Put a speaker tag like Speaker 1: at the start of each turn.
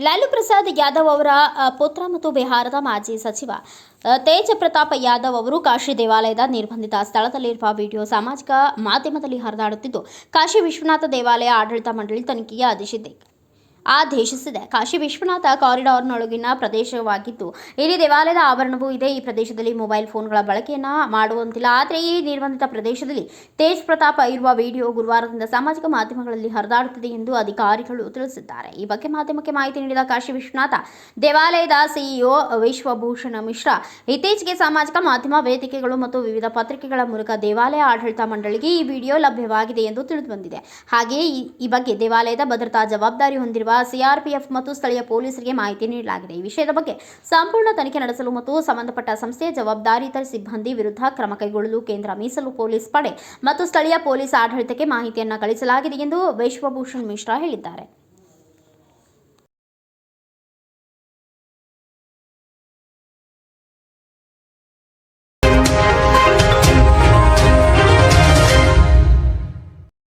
Speaker 1: ವಿಶ್ವನಾಥ್ ಯಾದವ್ ಅವರ ಪುತ್ರ ಮತ್ತು ಬಿಹಾರದ ಮಾಜಿ ಸಚಿವ ತೇಜ್ ಪ್ರತಾಪ್ ಯಾದವ್ ಅವರು ಕಾಶಿ ದೇವಾಲಯದ ನಿರ್ಬಂಧಿತ ಸ್ಥಳದಲ್ಲಿರುವ ವಿಡಿಯೋ ಸಾಮಾಜಿಕ ಮಾಧ್ಯಮದಲ್ಲಿ ಹರಿದಾಡುತ್ತಿದ್ದು, ಕಾಶಿ ವಿಶ್ವನಾಥ ದೇವಾಲಯ ಆಡಳಿತ ಮಂಡಳಿ ತನಿಖೆಗೆ ಆದೇಶಿಸಿದೆ ಆದೇಶಿಸಿದೆ ಕಾಶಿ ವಿಶ್ವನಾಥ ಕಾರಿಡಾರ್ನೊಳಗಿನ ಪ್ರದೇಶವಾಗಿದ್ದು, ಇಲ್ಲಿ ದೇವಾಲಯದ ಆವರಣವೂ ಇದೆ. ಈ ಪ್ರದೇಶದಲ್ಲಿ ಮೊಬೈಲ್ ಫೋನ್ಗಳ ಬಳಕೆಯನ್ನು ಮಾಡುವಂತಿಲ್ಲ. ಆದರೆ ಈ ನಿರ್ಬಂಧಿತ ಪ್ರದೇಶದಲ್ಲಿ ತೇಜ್ ಪ್ರತಾಪ್ ಇರುವ ವಿಡಿಯೋ ಗುರುವಾರದಿಂದ ಸಾಮಾಜಿಕ ಮಾಧ್ಯಮಗಳಲ್ಲಿ ಹರಿದಾಡುತ್ತಿದೆ ಎಂದು ಅಧಿಕಾರಿಗಳು ತಿಳಿಸಿದ್ದಾರೆ. ಈ ಬಗ್ಗೆ ಮಾಧ್ಯಮಕ್ಕೆ ಮಾಹಿತಿ ನೀಡಿದ ಕಾಶಿ ವಿಶ್ವನಾಥ, ದೇವಾಲಯದ ಸಿಇಒ ವಿಶ್ವಭೂಷಣ ಮಿಶ್ರಾ, ಇತ್ತೀಚೆಗೆ ಸಾಮಾಜಿಕ ಮಾಧ್ಯಮ ವೇದಿಕೆಗಳು ಮತ್ತು ವಿವಿಧ ಪತ್ರಿಕೆಗಳ ಮೂಲಕ ದೇವಾಲಯ ಆಡಳಿತ ಮಂಡಳಿಗೆ ಈ ವಿಡಿಯೋ ಲಭ್ಯವಾಗಿದೆ ಎಂದು ತಿಳಿದುಬಂದಿದೆ. ಹಾಗೆಯೇ ಈ- ಈ ಬಗ್ಗೆ ದೇವಾಲಯದ ಭದ್ರತಾ ಜವಾಬ್ದಾರಿ ಹೊಂದಿರುವ ಸಿಆರ್ಪಿಎಫ್ ಮತ್ತು ಸ್ಥಳೀಯ ಪೊಲೀಸರಿಗೆ ಮಾಹಿತಿ ನೀಡಲಾಗಿದೆ. ಈ ವಿಷಯದ ಬಗ್ಗೆ ಸಂಪೂರ್ಣ ತನಿಖೆ ನಡೆಸಲು ಮತ್ತು ಸಂಬಂಧಪಟ್ಟ ಸಂಸ್ಥೆಯ ಜವಾಬ್ದಾರಿತ ಸಿಬ್ಬಂದಿ ವಿರುದ್ಧ ಕ್ರಮ ಕೈಗೊಳ್ಳಲು ಕೇಂದ್ರ ಮೀಸಲು ಪೊಲೀಸ್ ಪಡೆ ಮತ್ತು ಸ್ಥಳೀಯ ಪೊಲೀಸ್ ಆಡಳಿತಕ್ಕೆ ಮಾಹಿತಿಯನ್ನು ಕಳಿಸಲಾಗಿದೆ ಎಂದು ವಿಶ್ವಭೂಷಣ್ ಮಿಶ್ರಾ ಹೇಳಿದ್ದಾರೆ.